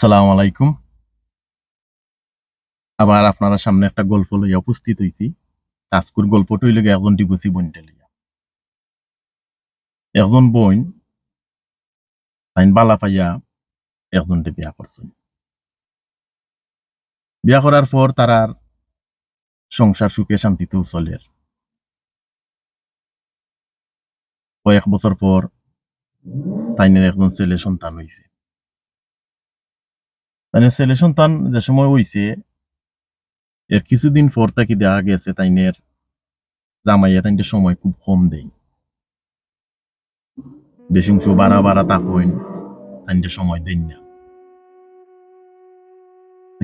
সালাম আলাইকুম। আবার আপনারা সামনে একটা গল্প লইয়া উপস্থিত হইছি। আজকুর গল্পটা হইলে গিয়ে একজন ডিভোর্সি বোনটা লইয়া। একজন বোন আইন বালা পাইয়া একজনকে বিয়া করছেন। বিয়া করার পর তারার সংসার সুখে শান্তিতেও চলে কয়েক বছর পর তাইনের একজন ছেলে সন্তান হইছে। মানে ছেলে সন্তান যে সময় হইছে, এর কিছুদিন পর তাকে দেখা গেছে তাইনের জামাইয়া তাইনের সময় খুব কম দেই। বেশি অংশ বাড়া বাড়া তা হইন তাইনের সময় দেন না।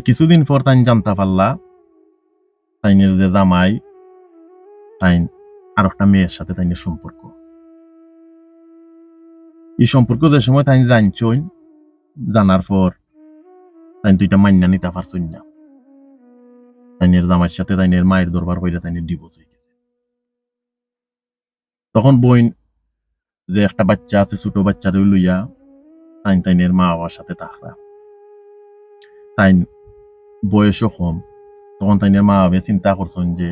কিছুদিন পর তাইন জানতে পারলা, তাইনের যে জামাই, তাইন আর একটা মেয়ের সাথে তাইনের সম্পর্ক। এই সম্পর্ক যে সময় তাইন জানছইন জানার পর তাই দুইটা মান্যা নিতে পারছই না। তাইনের জামাইয়ের সাথে তাইনের মায়ের দরবার কইরা তাইনের ডিভোর্স হয়ে গেছে। তখন বইন যে একটা বাচ্চা আছে, ছোট বাচ্চারে লইয়া তাইন তাইনের মা বাবার সাথে তাকরা তাইন বয়সও কম। তখন তাইনের মা বাবা চিন্তা করছেন যে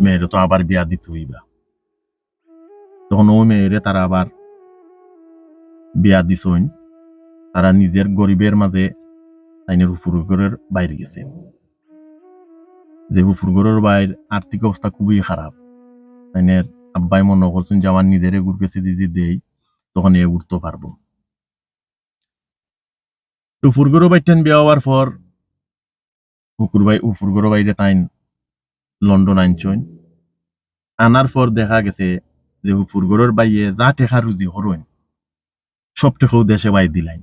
মেয়েরে তো আবার বিয়া দিতে হইবা। তখন ও মেয়েরে তারা আবার বিয়া দিছইন তারা নিজের গরিবের মাঝে তাইনের উপুরগরের বাইরে গেছে। যে উপুরগরের বাইর আর্থিক অবস্থা খুবই খারাপ। তাইনের আব্বাই মনে করছেন যে আমার নিজের গুড় গেছে দিদি দেই, তখন এ উঠতে পারব। উপুরগরো বাইটেন বিয়া হওয়ার পর উপুর বাই উপুরগরো বাইরে তাইন লন্ডন আনছইন আনার পর দেখা গেছে যে উপুরগরের বাইয়ে যা টেকা রুজি হরইন, সব টেকাও দেশে বাই দিলাইন।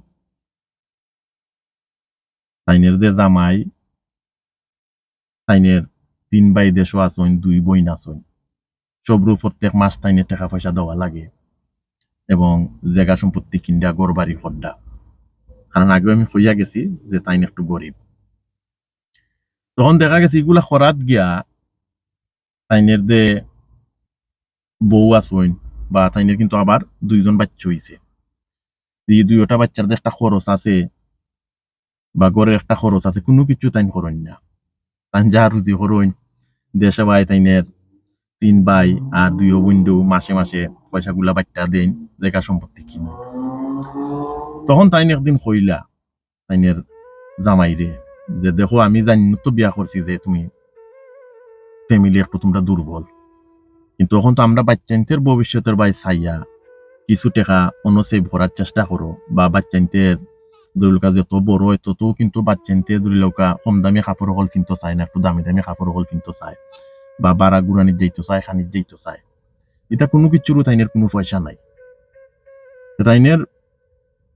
তাইনের যে জামাই তাইনের তিন ভাই দেশও আসইন দুই বইন আসইন সবরু প্রত্যেক মাস তাইনের টাকা পয়সা দেওয়া লাগে এবং জায়গা সম্পত্তি কিনডা গড় বাড়ি খড্ডা কারণ আগে আমি কইয়া গেছি যে তাইন একটু গরিব। তখন দেখা গেছে এগুলা খরাত গিয়া তাইনের যে বউ আসইন বা তাইনের কিন্তু আবার দুইজন বাচ্চা হইছে। এই দুইটা বাচ্চার একটা খরচ আছে বা গড়ের একটা খরচ আছে, কোনো কিছু তাইন করেন না। তাইন যা রুজি করইন দেশে ভাই তাইনের তিন ভাই আর দুই উইন্ডো মাসে মাসে পয়সাগুলা বাচ্চা দেন জায়গা সম্পত্তি কিনে তখন তাইন একদিন কইলা, তাইনের জামাইরে যে দেখো আমি জানি তো বিয়া করছি যে তুমি ফ্যামিলি একটু তোমরা দুর্বল। কিন্তু তখন তো আমরা বাচ্চান্তের ভবিষ্যতের বাই চাইয়া কিছু টাকা অন্য সেভ করার চেষ্টা করো বা বাচ্চান্তের দুর্লকা যত বড় হয় তত কিন্তু বাচ্চান্তে দুর্লকা কম দামি কাপড় হল কিনতে চায় না একটু দামি দামি কাপড় হল কিনতে চায় বা বাড়া গুড়ানির যাইতে চায় খানির যাইতে চায় এটা কোনো কিছুরও তাইনের কোনো পয়সা নাই। তাইনের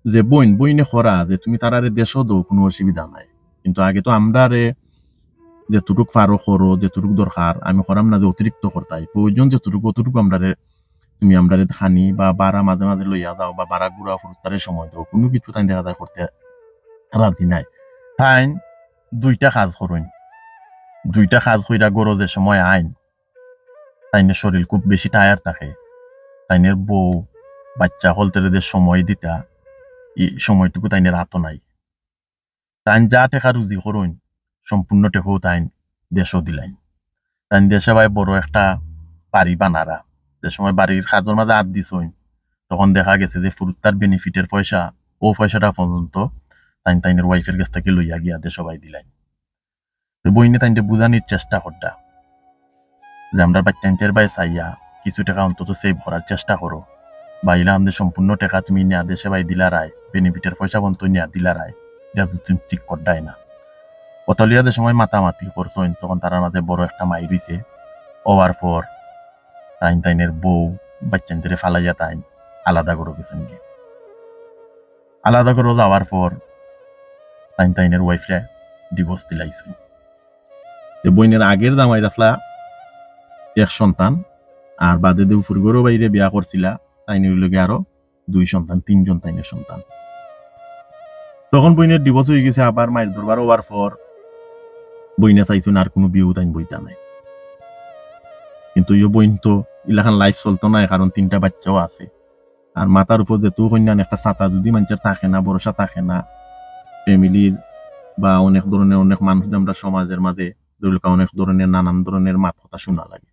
যে বইন, বইনে খরা যে তুমি তারারে দেশও দো, কোনো অসুবিধা নাই। কিন্তু আগে তো আমরা রে যেটুকুক পারো করো যেটুকুক দরকার আমি করাম না যে অতিরিক্ত করতাই প্রয়োজন যেটুকু অতটুকু আমরা তুমি আমরা খানি বা বাড়া মাঝে মাঝে লইয়া যাও বা বাড়া গুড়া ফুরতারে সময় দাও, কোনো কিছু তাই দেখা যায় করতে রাজি নাই। তাই দুইটা কাজ করুন। দুইটা কাজ কইরা গরো যে সময় আইন, তাইনের শরীর খুব বেশি টায়ার থাকে। তাইনের বউ, বাচ্চা হলতেরে যে সময় দিতা, এই সময়টুকু তাইনের হাত নাই। তাইন যা টেকা রুজি করুন, সম্পূর্ণ টেকাও তাইন দেশও দিলাইন। তাইন দেশে ভাই বড় একটা বাড়ি বানারা। যে সময় বাড়ির কাজের মাঝে হাত দিছইন তখন দেখা গেছে যে ফুরুত্তার বেনিফিটের পয়সা, ও পয়সাটা পর্যন্ত তাই তাইনের ওয়াইফের কাছ থেকে লইয়া গিয়া দে সবাই দিলাই। তো বইনে তাইনটা বুঝানির চেষ্টা করডা। যে আমরা বাচ্চাইনদের বাই চাইয়া কিছু টাকা অন্তত সেভ করার চেষ্টা করো। বা ইলা আমাদের সম্পূর্ণ টাকা তুমি নেয়া দেশে বাই দিলা রায় বেনিফিটের পয়সা পর্যন্ত নেয়া দিলা রায়, এটা তুমি ঠিক করডাই না। অতলিয়াদের সময় মাতামাতি করছইন, তখন তার মাঝে বড় একটা মাই রইছে হওয়ার পর তাইন তাইনের বউ বাচ্চান্দের ফালাইয়া তাইন আলাদা করে গেছেন কি আলাদা করে যাওয়ার পর তাইন তাইনের ওয়াইফে ডিভোর্স দিলাইছে যে বইনের আগের জামাই রাসলা এক সন্তান আর বাদে দে উফুর গরু বাইরে বিয়া করছিলা তাইনের লগে আরও দুই সন্তান, তিনজন তাইনের সন্তান। তখন বইনের ডিভোর্স হয়ে গেছে, আবার মায়ের দরবার হওয়ার পর বইনে চাইছেন আর কোনো বিয়েও তাইন বইতা নাই। কিন্তু ইয়ে বইন তো ইলাখান লাইফ চলতো না কারণ তিনটা বাচ্চাও আছে। আর মাথার উপর যেহেতু কন্যান একটা ছাতা যদি মানুষের থাকে না ভরসা থাকে না ফ্যামিলির বা অনেক ধরনের অনেক মানুষ আমরা সমাজের মাঝে অনেক ধরনের নানান ধরনের মাত কথা শোনা লাগে।